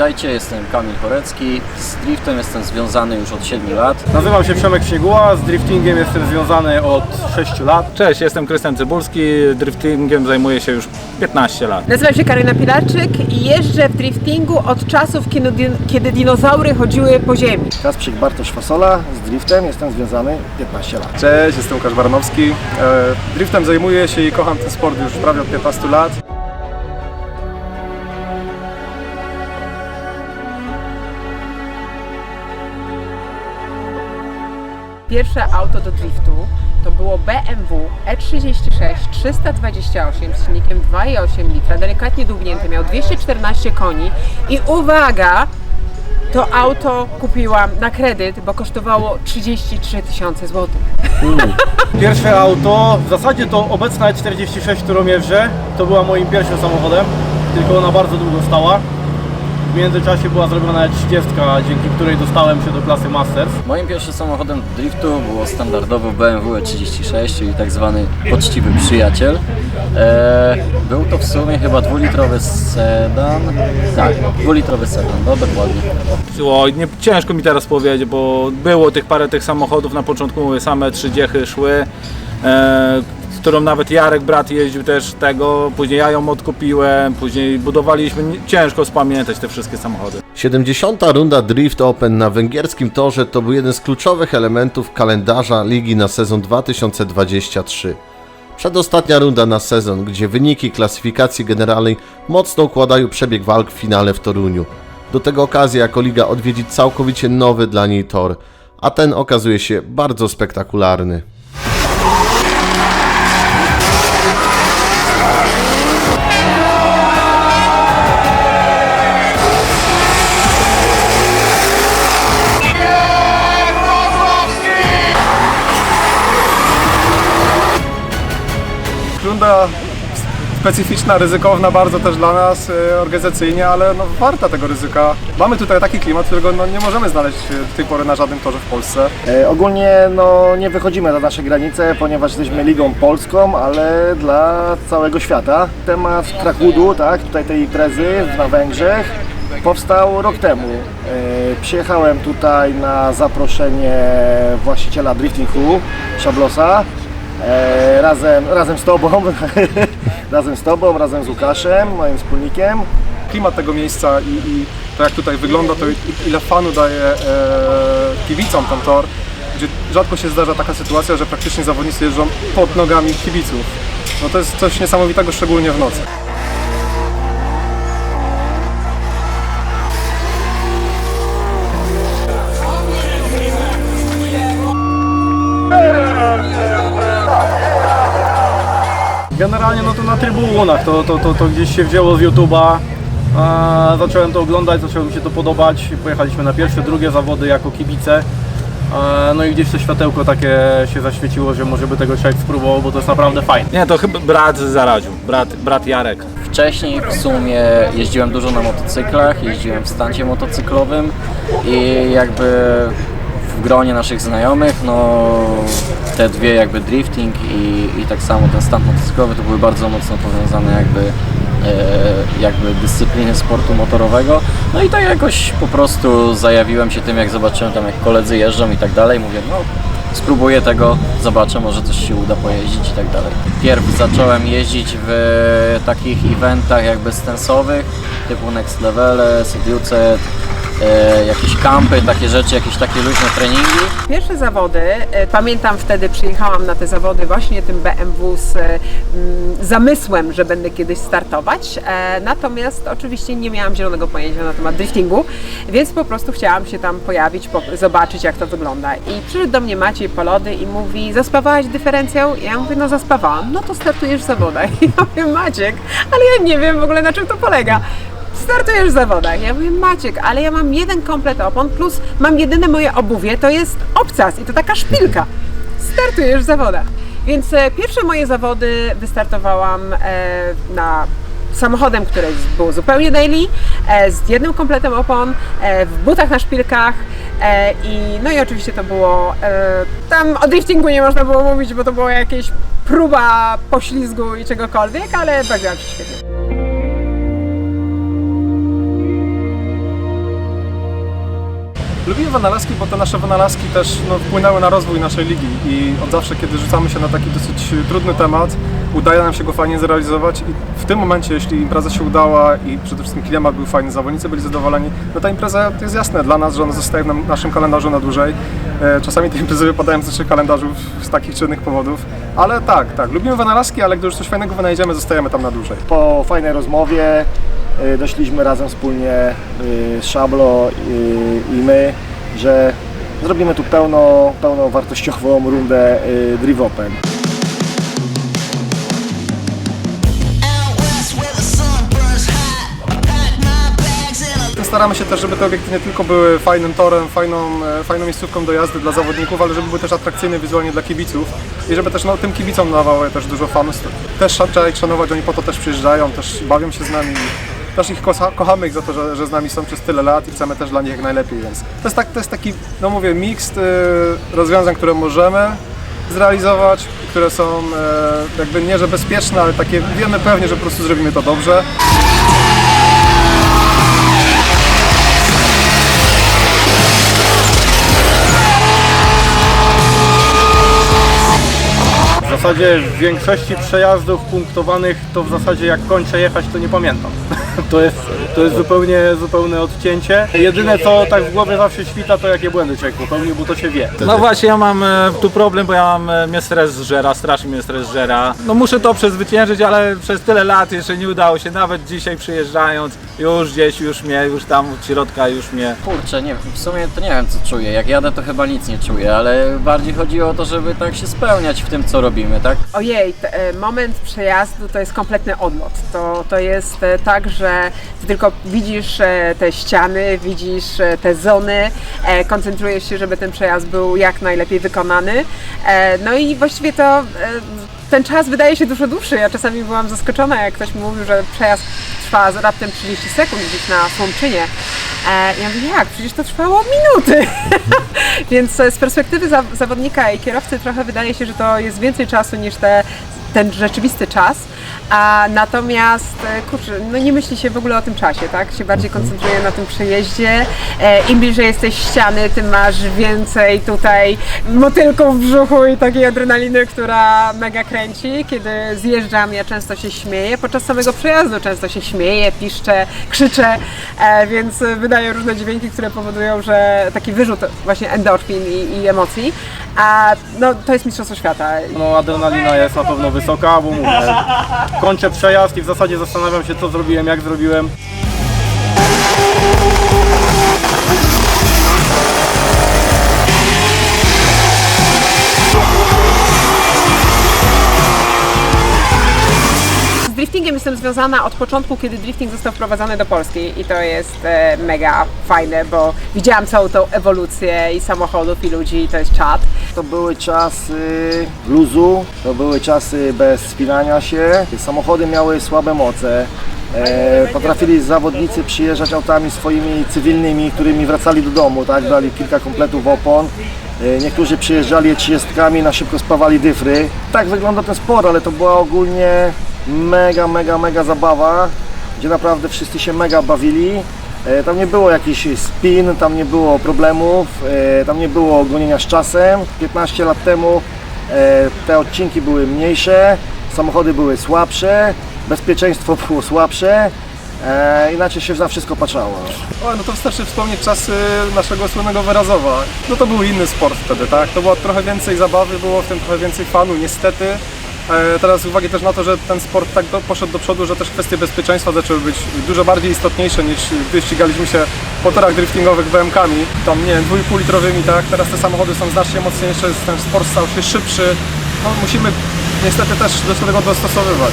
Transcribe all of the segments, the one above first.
Witajcie, jestem Kamil Chorecki. Z driftem jestem związany już od 7 lat. Nazywam się Przemek Śnieguła, z driftingiem jestem związany od 6 lat. Cześć, jestem Krystian Cybulski, driftingiem zajmuję się już 15 lat. Nazywam się Karyna Pilarczyk i jeżdżę w driftingu od czasów, kiedy, din- kiedy dinozaury chodziły po ziemi. Kasprzyk Bartosz Fasola, z driftem jestem związany 15 lat. Cześć, jestem Łukasz Baranowski. E, Driftem zajmuję się i kocham ten sport już prawie od 15 lat. Pierwsze auto do driftu to było BMW E36 328 z silnikiem 2,8 litra, delikatnie długnięte, miał 214 koni i uwaga, to auto kupiłam na kredyt, bo kosztowało 33 tysiące złotych. Pierwsze auto, w zasadzie to obecna E46, którą jeżdżę, to była moim pierwszym samochodem, tylko ona bardzo długo stała. W międzyczasie była zrobiona E30, dzięki której dostałem się do klasy Masters. Moim pierwszym samochodem do driftu było standardowo BMW E36, czyli tak zwany poczciwy przyjaciel. E, był to w sumie chyba dwulitrowy sedan. Tak, dwulitrowy sedan, dobra, ładnie. Oj, nie, ciężko mi teraz powiedzieć, bo było tych parę tych samochodów, na początku mówię, same trzydziechy szły, z którą nawet Jarek, brat jeździł też tego, później ja ją odkupiłem, później budowaliśmy, ciężko spamiętać te wszystkie samochody. 70. runda Drift Open na węgierskim torze to był jeden z kluczowych elementów kalendarza ligi na sezon 2023. Przedostatnia runda na sezon, gdzie wyniki klasyfikacji generalnej mocno układają przebieg walk w finale w Toruniu. Do tego okazja jako liga odwiedzić całkowicie nowy dla niej tor, a ten okazuje się bardzo spektakularny. Runda specyficzna, ryzykowna bardzo też dla nas e, organizacyjnie, ale no, warta tego ryzyka. Mamy tutaj taki klimat, którego no, nie możemy znaleźć e, do tej pory na żadnym torze w Polsce. E, ogólnie no, nie wychodzimy na nasze granice, ponieważ jesteśmy ligą polską, ale dla całego świata. Temat Crackwoodu, tak, tutaj tej imprezy na Węgrzech, powstał rok temu. E, przyjechałem tutaj na zaproszenie właściciela Driftingu, Szablosa, e, razem, razem z Tobą, razem z Tobą, razem z Łukaszem, moim wspólnikiem. klimat tego miejsca i, i to jak tutaj wygląda, to ile fanu daje e, kibicom ten tor, gdzie rzadko się zdarza taka sytuacja, że praktycznie zawodnicy jeżdżą pod nogami kibiców. No to jest coś niesamowitego, szczególnie w nocy. Generalnie no to na trybunach, to, to, to, to gdzieś się wzięło z YouTube'a. A, zacząłem to oglądać, zaczęło mi się to podobać. Pojechaliśmy na pierwsze, drugie zawody jako kibice. A, no i gdzieś to światełko takie się zaświeciło, że może by tego człowiek spróbował, bo to jest naprawdę fajne. Nie, to chyba brat zaradził, brat, brat Jarek. Wcześniej w sumie jeździłem dużo na motocyklach, jeździłem w stancie motocyklowym i jakby w gronie naszych znajomych, no te dwie jakby drifting i, i tak samo ten stant motocyklowy to były bardzo mocno powiązane jakby e, jakby dyscypliny sportu motorowego. No i tak jakoś po prostu zajawiłem się tym, jak zobaczyłem tam jak koledzy jeżdżą i tak dalej, mówię no spróbuję tego, zobaczę, może coś się uda pojeździć i tak dalej. Pierw zacząłem jeździć w takich eventach jakby stensowych, typu Next Level, Seducet, e, jakieś kampy, takie rzeczy, jakieś takie luźne treningi. Pierwsze zawody, e, pamiętam wtedy przyjechałam na te zawody właśnie tym BMW z e, mm, zamysłem, że będę kiedyś startować, e, natomiast oczywiście nie miałam zielonego pojęcia na temat driftingu, więc po prostu chciałam się tam pojawić, po, zobaczyć jak to wygląda. I przyszedł do mnie Maciej Polody i mówi, zaspawałaś dyferencjał? Ja mówię, no zaspawałam, no to startujesz w zawodach. I ja mówię, Maciek, ale ja nie wiem w ogóle na czym to polega startujesz w zawodach. Ja mówię, Maciek, ale ja mam jeden komplet opon, plus mam jedyne moje obuwie, to jest obcas i to taka szpilka. Startujesz w zawodach. Więc e, pierwsze moje zawody wystartowałam e, na samochodem, który był zupełnie daily, e, z jednym kompletem opon, w butach na szpilkach i no i oczywiście to było, tam o driftingu nie można było mówić, bo to była jakieś próba poślizgu i czegokolwiek, ale bawiłam się świetnie. Lubimy wynalazki, bo te nasze wynalazki też no, wpłynęły na rozwój naszej ligi i od zawsze, kiedy rzucamy się na taki dosyć trudny temat, udaje nam się go fajnie zrealizować i w tym momencie, jeśli impreza się udała i przede wszystkim klimat był fajny, zawodnicy byli zadowoleni, no ta impreza to jest jasne dla nas, że ona zostaje w naszym kalendarzu na dłużej. E, Czasami te imprezy wypadają z naszych kalendarzów z takich czy innych powodów, ale tak, tak, lubimy wynalazki, ale gdy już coś fajnego wynajdziemy, zostajemy tam na dłużej. Po fajnej rozmowie doszliśmy razem wspólnie y, z Szablo y, i my, że zrobimy tu pełno, pełnowartościową rundę Drive Open. Staramy się też, żeby te obiekty nie tylko były fajnym torem, fajną, e, fajną miejscówką do jazdy dla zawodników, ale żeby były też atrakcyjne wizualnie dla kibiców i żeby też no, tym kibicom dawały też dużo fanów. Też trzeba ich szanować, oni po to też przyjeżdżają, też bawią się z nami. Też ich kocha, kochamy ich za to, że, że z nami są przez tyle lat i chcemy też dla nich jak najlepiej, więc to jest, tak, to jest taki, no mówię, miks y, rozwiązań, które możemy zrealizować, które są e, jakby nie, że bezpieczne, ale takie wiemy pewnie, że po prostu zrobimy to dobrze. W zasadzie w większości przejazdów punktowanych to w zasadzie jak kończę jechać to nie pamiętam. To jest, to jest zupełnie zupełne odcięcie. Jedyne co tak w głowie zawsze świta to jakie błędy człowiek popełnił, bo to się wie. No właśnie, ja mam e, tu problem, bo ja mam, e, mnie stres zżera, strasznie mnie stres zżera. No muszę to przezwyciężyć, ale przez tyle lat jeszcze nie udało się, nawet dzisiaj przyjeżdżając, już gdzieś, już mnie, już tam od środka, już mnie. Kurczę, nie wiem, w sumie to nie wiem co czuję. Jak jadę to chyba nic nie czuję, ale bardziej chodzi o to, żeby tak się spełniać w tym co robimy, tak? Ojej, t- e, moment przejazdu to jest kompletny odlot. To, to jest e, tak, że ty tylko widzisz e, te ściany, widzisz e, te zony, e, koncentrujesz się, żeby ten przejazd był jak najlepiej wykonany. No i właściwie to ten czas wydaje się dużo dłuższy. Ja czasami byłam zaskoczona, jak ktoś mi mówił, że przejazd trwa raptem 30 sekund gdzieś na Słomczynie. Ja mówię, jak? Przecież to trwało minuty. Więc z perspektywy za- zawodnika i kierowcy trochę wydaje się, że to jest więcej czasu niż te, ten rzeczywisty czas. A natomiast, e, kurczę, no nie myśli się w ogóle o tym czasie, tak? Się bardziej koncentruje na tym przejeździe. E, Im bliżej jesteś ściany, tym masz więcej tutaj motylków w brzuchu i takiej adrenaliny, która mega kręci. Kiedy zjeżdżam, ja często się śmieję. Podczas samego przejazdu często się śmieję, piszczę, krzyczę, e, więc wydaję różne dźwięki, które powodują, że taki wyrzut właśnie endorfin i, i emocji. A no, to jest Mistrzostwo Świata. No adrenalina jest na pewno wysoka, bo mówię, kończę przejazd i w zasadzie zastanawiam się co zrobiłem, jak zrobiłem. Driftingiem jestem związana od początku, kiedy drifting został wprowadzony do Polski i to jest e, mega fajne, bo widziałam całą tą ewolucję i samochodów i ludzi i to jest czad. To były czasy luzu, to były czasy bez spinania się. Samochody miały słabe moce. E, potrafili zawodnicy przyjeżdżać autami swoimi cywilnymi, którymi wracali do domu, tak? Dali kilka kompletów opon. E, niektórzy przyjeżdżali trzydziestkami, na szybko spawali dyfry. Tak wygląda ten sport, ale to była ogólnie mega, mega, mega zabawa, gdzie naprawdę wszyscy się mega bawili. E, Tam nie było jakichś spin, tam nie było problemów, e, tam nie było gonienia z czasem. 15 lat temu e, te odcinki były mniejsze, samochody były słabsze, bezpieczeństwo było słabsze, e, inaczej się na wszystko patrzało. O, no to wystarczy wspomnieć czasy naszego słynnego Wyrazowa. No to był inny sport wtedy, tak? To było trochę więcej zabawy, było w tym trochę więcej fanu, niestety. E, Teraz uwagi też na to, że ten sport tak do, poszedł do przodu, że też kwestie bezpieczeństwa zaczęły być dużo bardziej istotniejsze niż gdy ścigaliśmy się po torach driftingowych BM-kami, tam nie wiem, 2,5 litrowymi, tak? Teraz te samochody są znacznie mocniejsze, ten sport stał się szybszy. No musimy niestety też do tego dostosowywać.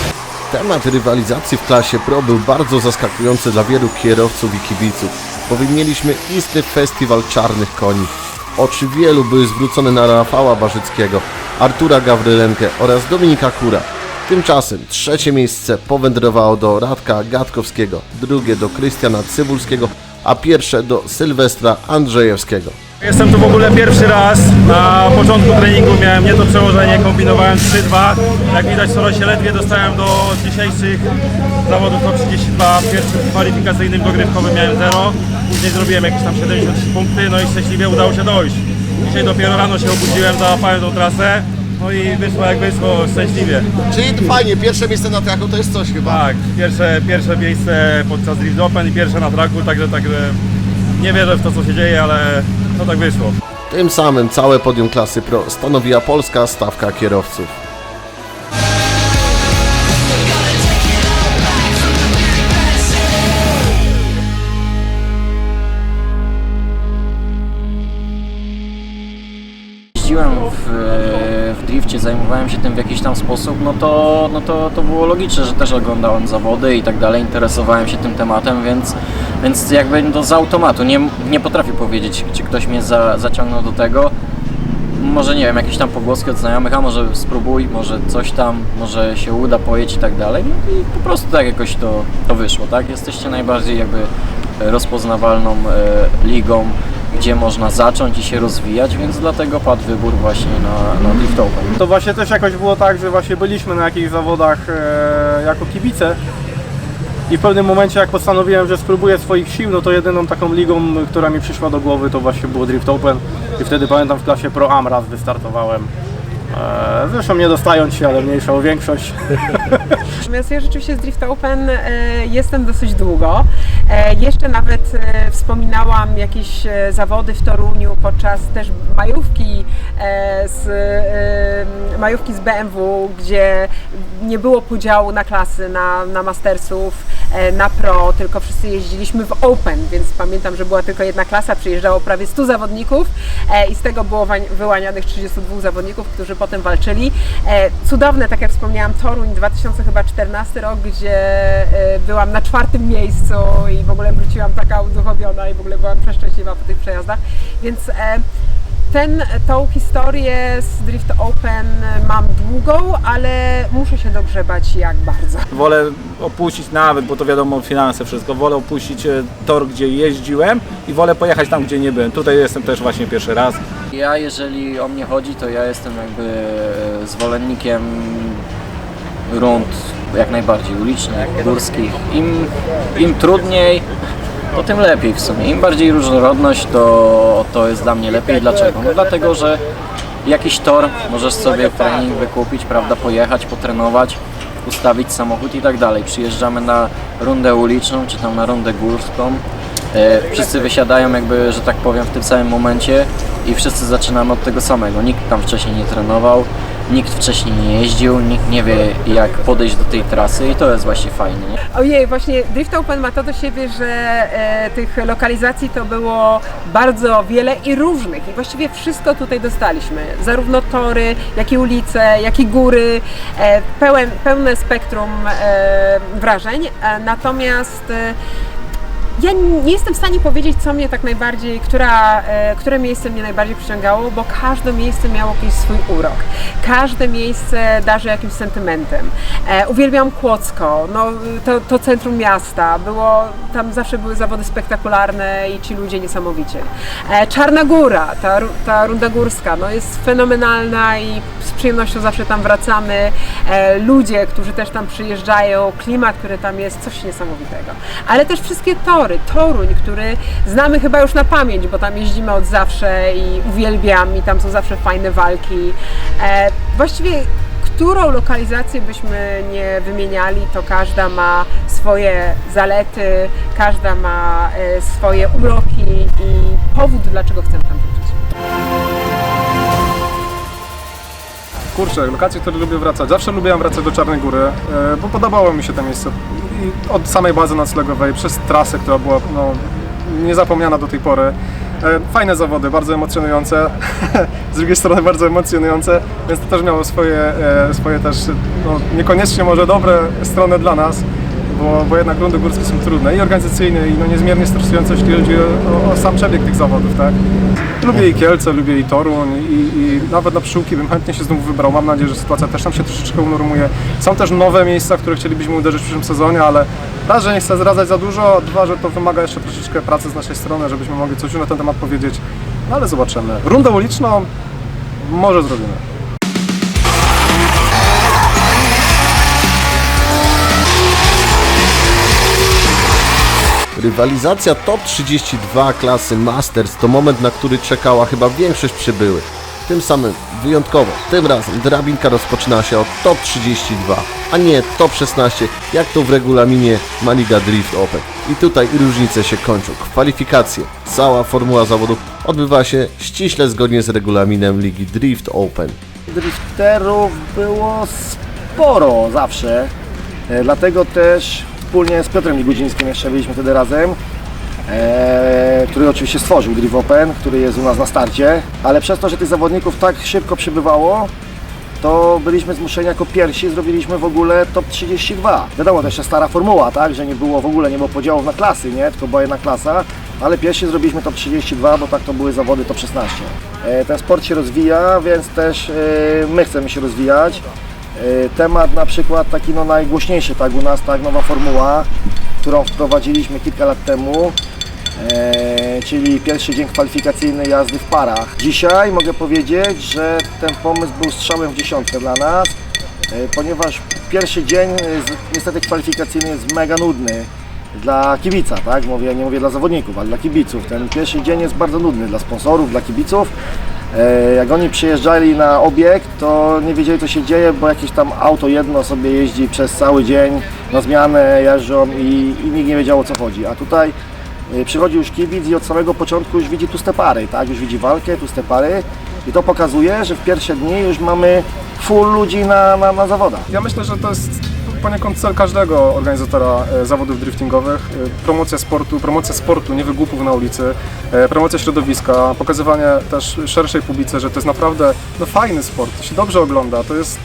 Temat rywalizacji w klasie Pro był bardzo zaskakujący dla wielu kierowców i kibiców, bowiem mieliśmy istny festiwal czarnych koni. Oczy wielu były zwrócone na Rafała Barzyckiego, Artura Gawrylenkę oraz Dominika Kura. Tymczasem trzecie miejsce powędrowało do Radka Gatkowskiego, drugie do Krystiana Cybulskiego, a pierwsze do Sylwestra Andrzejewskiego. Jestem tu w ogóle pierwszy raz. Na początku treningu miałem nie to przełożenie, kombinowałem 3-2. Jak widać, skoro się ledwie dostałem do dzisiejszych zawodów to 32. W pierwszym kwalifikacyjnym dogrywkowym miałem 0. Później zrobiłem jakieś tam 73 punkty, no i szczęśliwie udało się dojść. Dzisiaj dopiero rano się obudziłem, załapałem tą trasę, no i wyszło jak wyszło, szczęśliwie. Czyli fajnie, pierwsze miejsce na traku to jest coś chyba. Tak, pierwsze, pierwsze miejsce podczas Drift Open i pierwsze na traku, także, także nie wierzę w to co się dzieje, ale no tak wyszło. Tym samym całe podium klasy Pro stanowiła polska stawka kierowców. Drifcie, zajmowałem się tym w jakiś tam sposób, no to, no to, to było logiczne, że też oglądałem zawody i tak dalej, interesowałem się tym tematem, więc, więc jakby to z automatu, nie, nie potrafię powiedzieć, czy ktoś mnie za, zaciągnął do tego. Może nie wiem, jakieś tam pogłoski od znajomych, a może spróbuj, może coś tam, może się uda, pojedź i tak dalej. No i po prostu tak jakoś to, to wyszło, tak? Jesteście najbardziej jakby rozpoznawalną e, ligą, gdzie można zacząć i się rozwijać, więc dlatego padł wybór właśnie na, na Drift Open. To właśnie też jakoś było tak, że właśnie byliśmy na jakichś zawodach e, jako kibice i w pewnym momencie jak postanowiłem, że spróbuję swoich sił, no to jedyną taką ligą, która mi przyszła do głowy to właśnie było Drift Open i wtedy pamiętam w klasie Pro Am raz wystartowałem. E, zresztą nie dostając się, ale mniejsza o większość. Natomiast ja rzeczywiście z Drift Open e, jestem dosyć długo. E, jeszcze nawet e, wspominałam jakieś e, zawody w Toruniu podczas też majówki z, majówki z BMW, gdzie nie było podziału na klasy, na, na mastersów, na pro, tylko wszyscy jeździliśmy w Open, więc pamiętam, że była tylko jedna klasa, przyjeżdżało prawie 100 zawodników i z tego było wyłanianych 32 zawodników, którzy potem walczyli. Cudowne, tak jak wspomniałam, Toruń 2014 rok, gdzie byłam na czwartym miejscu i w ogóle wróciłam taka uduchowiona i w ogóle byłam przeszczęśliwa po tych przejazdach, więc e, ten, tą historię z Drift Open mam długą, ale muszę się dogrzebać jak bardzo. Wolę opuścić nawet, bo to wiadomo finanse wszystko, wolę opuścić e, tor, gdzie jeździłem i wolę pojechać tam, gdzie nie byłem. Tutaj jestem też właśnie pierwszy raz. Ja, jeżeli o mnie chodzi, to ja jestem jakby e, zwolennikiem rund jak najbardziej ulicznych, górskich. Im, im trudniej, to tym lepiej w sumie. Im bardziej różnorodność, to, to jest dla mnie lepiej. Dlaczego? No dlatego, że jakiś tor możesz sobie trening wykupić, prawda, pojechać, potrenować, ustawić samochód i tak dalej. Przyjeżdżamy na rundę uliczną, czy tam na rundę górską. E, wszyscy wysiadają jakby, że tak powiem, w tym samym momencie i wszyscy zaczynamy od tego samego. Nikt tam wcześniej nie trenował, nikt wcześniej nie jeździł, nikt nie wie jak podejść do tej trasy i to jest właśnie fajne. Nie? Ojej, właśnie Drift Open ma to do siebie, że e, tych lokalizacji to było bardzo wiele i różnych i właściwie wszystko tutaj dostaliśmy. Zarówno tory, jak i ulice, jak i góry, e, pełen, pełne spektrum e, wrażeń. E, natomiast e, ja nie jestem w stanie powiedzieć, co mnie tak najbardziej, która, e, które miejsce mnie najbardziej przyciągało, bo każde miejsce miało jakiś swój urok. Każde miejsce darzy jakimś sentymentem. E, uwielbiam Kłodzko, no, to, to centrum miasta. Było, tam zawsze były zawody spektakularne i ci ludzie niesamowici. E, Czarna Góra, ta, ta runda górska, no, jest fenomenalna i z przyjemnością zawsze tam wracamy. E, ludzie, którzy też tam przyjeżdżają, klimat, który tam jest, coś niesamowitego. Ale też wszystkie tory, Toruń, który znamy chyba już na pamięć, bo tam jeździmy od zawsze i uwielbiam i tam są zawsze fajne walki. E, właściwie którą lokalizację byśmy nie wymieniali, to każda ma swoje zalety, każda ma e, swoje uroki i powód, dlaczego chcemy tam wrócić. Kurczę, lokacje, które lubię wracać. Zawsze lubiłem wracać do Czarnej Góry, e, bo podobało mi się to miejsce. Od samej bazy noclegowej, przez trasę, która była no, niezapomniana do tej pory. E, Fajne zawody, bardzo emocjonujące, z drugiej strony bardzo emocjonujące, więc to też miało swoje, e, swoje też, no, niekoniecznie może dobre strony dla nas, bo, bo jednak rundy górskie są trudne i organizacyjne i no, niezmiernie stresujące, jeśli chodzi o, o sam przebieg tych zawodów, tak. Lubię i Kielce, lubię i Toruń i, i nawet na pszczółki bym chętnie się znów wybrał. Mam nadzieję, że sytuacja też tam się troszeczkę unormuje. Są też nowe miejsca, które chcielibyśmy uderzyć w przyszłym sezonie, ale raz, że nie chcę zdradzać za dużo, dwa, że to wymaga jeszcze troszeczkę pracy z naszej strony, żebyśmy mogli coś na ten temat powiedzieć. No ale zobaczymy. Rundę uliczną może zrobimy. Rywalizacja top 32 klasy Masters to moment, na który czekała chyba większość przybyłych. Tym samym wyjątkowo, tym razem drabinka rozpoczyna się od top 32, a nie top 16, jak to w regulaminie Maliga Drift Open. I tutaj różnice się kończą. Kwalifikacje, cała formuła zawodów odbywa się ściśle zgodnie z regulaminem Ligi Drift Open. Drifterów było sporo zawsze, e, dlatego też wspólnie z Piotrem Ligudzińskim jeszcze byliśmy wtedy razem, e, który oczywiście stworzył Drift Open, który jest u nas na starcie, ale przez to, że tych zawodników tak szybko przybywało, to byliśmy zmuszeni jako pierwsi, zrobiliśmy w ogóle top 32. Wiadomo, to jeszcze stara formuła, tak, że nie było w ogóle, nie było podziałów na klasy, nie, tylko była jedna klasa, ale pierwsi zrobiliśmy top 32, bo tak to były zawody top 16. E, Ten sport się rozwija, więc też e, my chcemy się rozwijać. E, Temat na przykład taki no najgłośniejszy, tak, u nas, tak, nowa formuła, którą wprowadziliśmy kilka lat temu, E, czyli pierwszy dzień kwalifikacyjny jazdy w parach. Dzisiaj mogę powiedzieć, że ten pomysł był strzałem w dziesiątkę dla nas, e, ponieważ pierwszy dzień niestety kwalifikacyjny jest mega nudny dla kibica, tak? Mówię, nie mówię dla zawodników, ale dla kibiców. Ten pierwszy dzień jest bardzo nudny dla sponsorów, dla kibiców. E, Jak oni przyjeżdżali na obiekt, to nie wiedzieli co się dzieje, bo jakieś tam auto jedno sobie jeździ przez cały dzień, na zmianę jeżdżą i, i nikt nie wiedział o co chodzi. A tutaj Y, Przychodzi już kibic i od samego początku już widzi tuste pary, tak? Już widzi walkę, tuste pary i to pokazuje, że w pierwsze dni już mamy full ludzi na, na, na zawodach. Ja myślę, że to jest poniekąd cel każdego organizatora e, zawodów driftingowych. E, Promocja sportu, promocja sportu, nie wygłupów na ulicy, e, promocja środowiska, pokazywanie też szerszej publice, że to jest naprawdę no, fajny sport, się dobrze ogląda, to jest,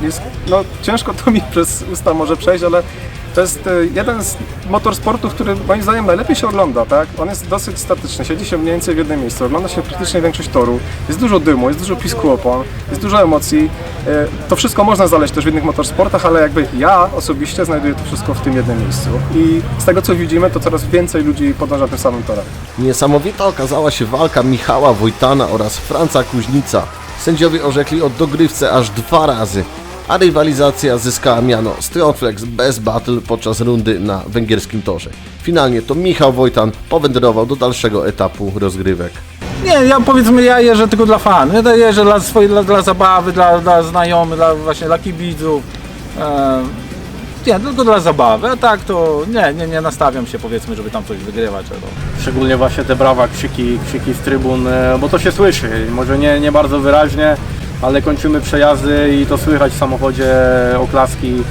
jest no, ciężko to mi przez usta może przejść, ale to jest e, jeden z motorsportów, który moim zdaniem najlepiej się ogląda, tak? On jest dosyć statyczny, siedzi się mniej więcej w jednym miejscu, ogląda się praktycznie większość toru, jest dużo dymu, jest dużo pisku opon, jest dużo emocji. E, To wszystko można znaleźć też w innych motorsportach, ale jakby ja osobiście znajduję to wszystko w tym jednym miejscu. I z tego co widzimy, to coraz więcej ludzi podąża tym samym torem. Niesamowita okazała się walka Michała Wojtana oraz Franca Kuźnica. Sędziowie orzekli o dogrywce aż dwa razy, a rywalizacja zyskała miano Strongflex bez battle podczas rundy na węgierskim torze. Finalnie to Michał Wojtan powędrował do dalszego etapu rozgrywek. Nie, ja powiedzmy, ja jeżdżę tylko dla fanów. Ja to jeżdżę dla swojej, dla, dla zabawy, dla, dla znajomych, dla, właśnie dla kibiców. E, nie, tylko dla zabawy, a tak to nie, nie, nie nastawiam się powiedzmy, żeby tam coś wygrywać. Albo... Szczególnie właśnie te brawa, krzyki, krzyki z trybun, e, bo to się słyszy. Może nie, nie bardzo wyraźnie, ale kończymy przejazdy i to słychać w samochodzie, oklaski,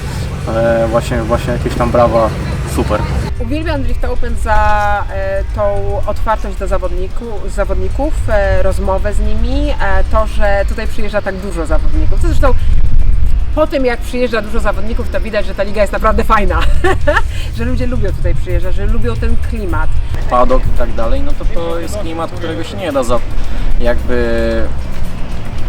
e, właśnie, właśnie jakieś tam brawa. Super. Uwielbiam Drift Open za e, tą otwartość do zawodniku, zawodników, e, rozmowę z nimi, e, to, że tutaj przyjeżdża tak dużo zawodników. To zresztą po tym, jak przyjeżdża dużo zawodników, to widać, że ta liga jest naprawdę fajna, że ludzie lubią tutaj przyjeżdżać, że lubią ten klimat. padok i tak dalej, no to to jest klimat, którego się nie da za, jakby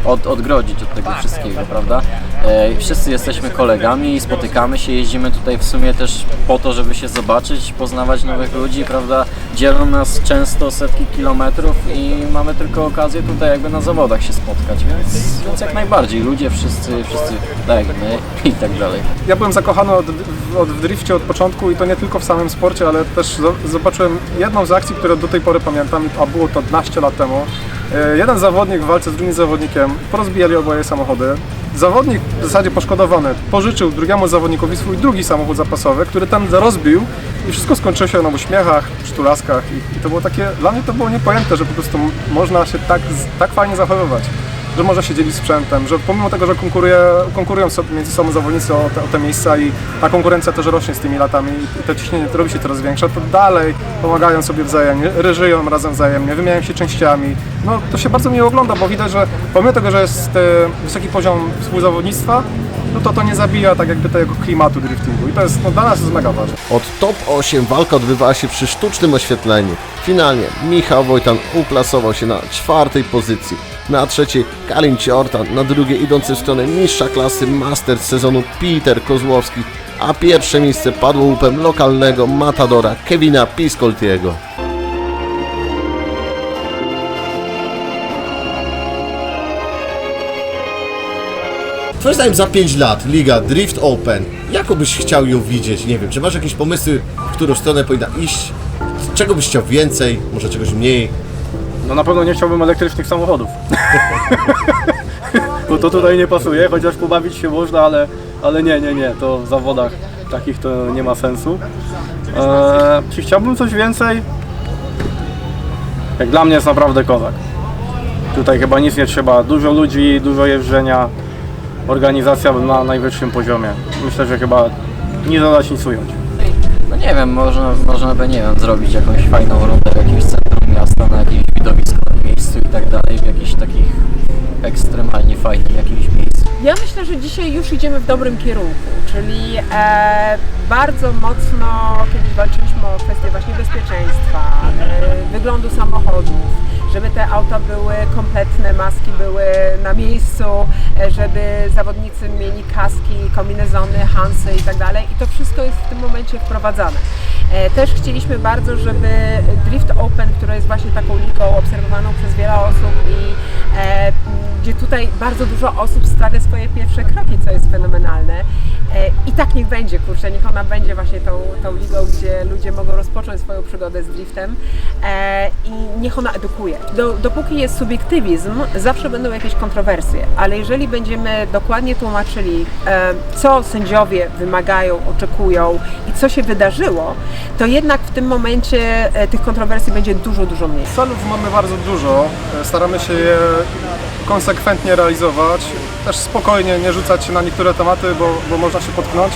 od, odgrodzić od tego wszystkiego, prawda? E, wszyscy jesteśmy kolegami, spotykamy się, jeździmy tutaj w sumie też po to, żeby się zobaczyć, poznawać nowych ludzi, prawda? Dzielą nas często setki kilometrów i mamy tylko okazję tutaj jakby na zawodach się spotkać, więc, więc jak najbardziej, ludzie wszyscy, wszyscy tak jak my i tak dalej. Ja byłem zakochany od, w- od, w drifcie od początku i to nie tylko w samym sporcie, ale też zo- zobaczyłem jedną z akcji, które do tej pory pamiętam, a było to 12 lat temu. E, Jeden zawodnik w walce z drugim zawodnikiem porozbijali oboje samochody. Zawodnik w zasadzie poszkodowany pożyczył drugiemu zawodnikowi swój drugi samochód zapasowy, który ten rozbił i wszystko skończyło się na uśmiechach, przytulaskach i, to było takie, dla mnie to było niepojęte, że po prostu można się tak, tak fajnie zachowywać że można się dzielić sprzętem, że pomimo tego, że konkuruje, konkurują sobie między sobą zawodnicy o te, o te miejsca i ta konkurencja też rośnie z tymi latami i to ciśnienie robi się coraz większe, to dalej pomagają sobie wzajemnie, reżyją razem wzajemnie, wymieniają się częściami. No to się bardzo miło ogląda, bo widać, że pomimo tego, że jest e, wysoki poziom współzawodnictwa, no to to nie zabija tak jakby tego klimatu driftingu i to jest, no dla nas jest mega ważne. Od top 8 walka odbywała się przy sztucznym oświetleniu. Finalnie Michał Wojtan uplasował się na czwartej pozycji. Na trzeciej Kalin Ciortan, na drugiej idący w stronę mistrza klasy Masters sezonu Peter Kozłowski, a pierwsze miejsce padło łupem lokalnego matadora Kevina. Twoim zdaniem za 5 lat Liga Drift Open, jaką byś chciał ją widzieć? Nie wiem, czy masz jakieś pomysły, w którą stronę powinna iść? Czego byś chciał więcej, może czegoś mniej? No na pewno nie chciałbym elektrycznych samochodów. Bo to tutaj nie pasuje, chociaż pobawić się można, ale, ale nie, nie, nie, to w zawodach takich to nie ma sensu. Eee, czy chciałbym coś więcej? Jak dla mnie jest naprawdę kozak. Tutaj chyba nic nie trzeba, dużo ludzi, dużo jeżdżenia, organizacja na najwyższym poziomie. Myślę, że chyba nie zadać nic ująć. No nie wiem, można, można by, nie wiem, zrobić jakąś fajną rundę miasta, na jakimś widowiskowym miejscu i tak dalej, w jakichś takich ekstremalnie fajnych jakimś miejscu. Ja myślę, że dzisiaj już idziemy w dobrym kierunku, czyli e, bardzo mocno kiedyś walczyliśmy o kwestię właśnie bezpieczeństwa, e, wyglądu samochodów, żeby te auta były kompletne, maski były na miejscu, e, żeby zawodnicy mieli kaski, kombinezony, hansy i tak dalej i to wszystko jest w tym momencie wprowadzane. E, Też chcieliśmy bardzo, żeby Drift Open, która jest właśnie taką ligą obserwowaną przez wiele osób i e, gdzie tutaj bardzo dużo osób stawia swoje pierwsze kroki, co jest fenomenalne. E, I tak niech będzie, kurczę, niech ona będzie właśnie tą, tą ligą, gdzie ludzie mogą rozpocząć swoją przygodę z driftem e, i niech ona edukuje. Do, dopóki jest subiektywizm, zawsze będą jakieś kontrowersje, ale jeżeli będziemy dokładnie tłumaczyli, e, co sędziowie wymagają, oczekują i co się wydarzyło, to jednak w tym momencie e, tych kontrowersji będzie dużo, dużo mniej. Celów mamy bardzo dużo, e, staramy się je konsekwentnie realizować, też spokojnie, nie rzucać się na niektóre tematy, bo, bo można się potknąć.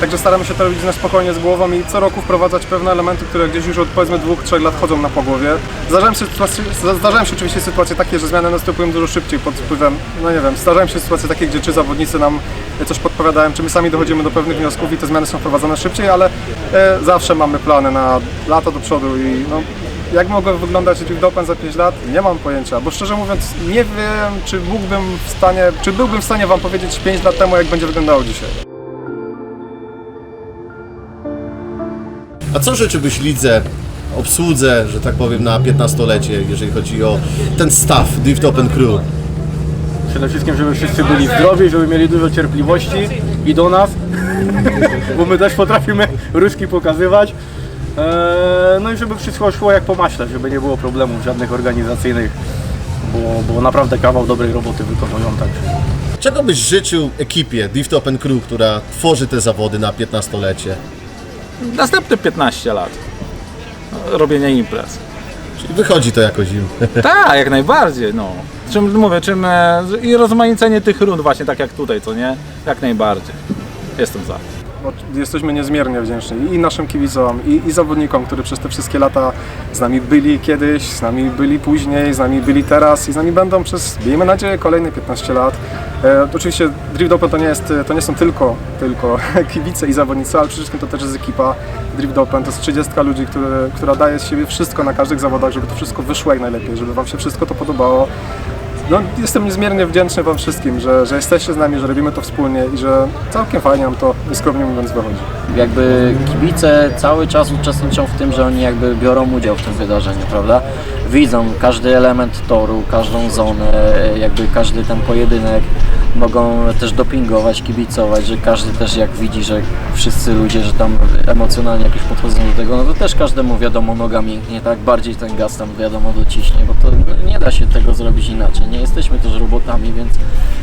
Także staramy się to robić na spokojnie z głową i co roku wprowadzać pewne elementy, które gdzieś już od powiedzmy dwóch, trzech lat chodzą na po głowie. Zdarzają się, zdarzają się oczywiście sytuacje takie, że zmiany następują dużo szybciej pod wpływem, no nie wiem, zdarzają się sytuacje takie, gdzie czy zawodnicy nam coś podpowiadają, czy my sami dochodzimy do pewnych wniosków i te zmiany są wprowadzane szybciej, ale e, zawsze mamy plany na lata do przodu i no, jak mogę wyglądać Drift Open za 5 lat? Nie mam pojęcia, bo szczerze mówiąc nie wiem, czy mógłbym w stanie, czy byłbym w stanie Wam powiedzieć 5 lat temu, jak będzie wyglądało dzisiaj. A co życzyłbyś lidze, obsłudze, że tak powiem, na 15-lecie, jeżeli chodzi o ten staff Drift Open Crew? Przede wszystkim, żeby wszyscy byli zdrowi, żeby mieli dużo cierpliwości i do nas, bo my też potrafimy różki pokazywać. Eee, No i żeby wszystko szło jak po maśle, żeby nie było problemów żadnych organizacyjnych, bo, bo naprawdę kawał dobrej roboty wykonują także. Czego byś życzył ekipie Drift Open Crew, która tworzy te zawody na 15-lecie? Następne 15 lat robienia imprez. Czyli wychodzi to jakoś im. Tak, jak najbardziej, no. Czym mówię, czym e, i rozmaicenie tych rund właśnie tak jak tutaj, co nie? Jak najbardziej. Jestem za. Bo Jesteśmy niezmiernie wdzięczni i naszym kibicom, i, i zawodnikom, którzy przez te wszystkie lata z nami byli kiedyś, z nami byli później, z nami byli teraz i z nami będą przez, miejmy nadzieję, kolejne 15 lat. E, oczywiście Drift Open to nie, jest, to nie są tylko, tylko kibice i zawodnicy, ale przede wszystkim to też jest ekipa Drift Open. To jest 30 ludzi, które, która daje z siebie wszystko na każdych zawodach, żeby to wszystko wyszło jak najlepiej, żeby Wam się wszystko to podobało. No, jestem niezmiernie wdzięczny Wam wszystkim, że, że jesteście z nami, że robimy to wspólnie i że całkiem fajnie nam to, nieskromnie mówiąc, wychodzi. jakby kibice cały czas uczestniczą w tym, że oni jakby biorą udział w tym wydarzeniu, prawda? Widzą każdy element toru, każdą zonę, jakby każdy ten pojedynek. Mogą też dopingować, kibicować, że każdy też jak widzi, że wszyscy ludzie, że tam emocjonalnie jakoś podchodzą do tego, no to też każdemu wiadomo noga mięknie, tak? Bardziej ten gaz tam wiadomo dociśnie, bo to no, nie da się tego zrobić inaczej. Nie jesteśmy też robotami, więc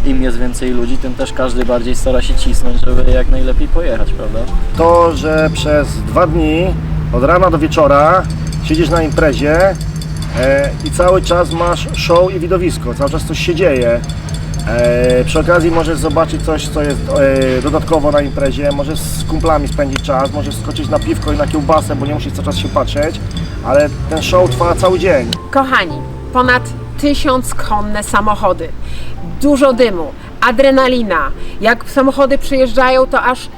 im jest więcej ludzi, tym też każdy bardziej stara się cisnąć, żeby jak najlepiej pojechać, prawda? to, że przez dwa dni, od rana do wieczora, siedzisz na imprezie e, i cały czas masz show i widowisko, cały czas coś się dzieje. E, przy okazji możesz zobaczyć coś, co jest e, dodatkowo na imprezie, możesz z kumplami spędzić czas, możesz skoczyć na piwko i na kiełbasę, bo nie musisz cały czas się patrzeć, ale ten show trwa cały dzień. Kochani, ponad tysiąc konne samochody, dużo dymu, adrenalina. Jak samochody przyjeżdżają, to aż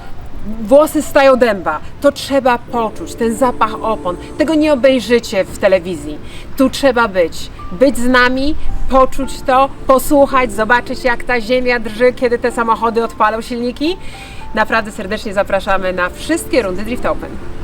włosy stają dęba. To trzeba poczuć, ten zapach opon. Tego nie obejrzycie w telewizji. Tu trzeba być. Być z nami, poczuć to, posłuchać, zobaczyć jak ta ziemia drży, kiedy te samochody odpalą silniki. Naprawdę serdecznie zapraszamy na wszystkie rundy Drift Open.